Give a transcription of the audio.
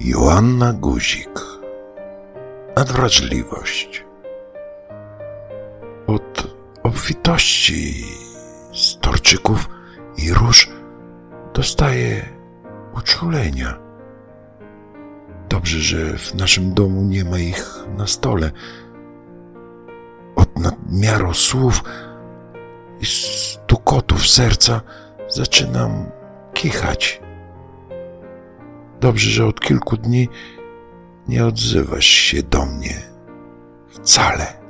Joanna Guzik. Nadwrażliwość. Od obfitości storczyków i róż dostaje uczulenia. Dobrze, że w naszym domu nie ma ich na stole. Od nadmiaru słów i stukotów serca zaczynam kichać. Dobrze, że od kilku dni nie odzywasz się do mnie wcale.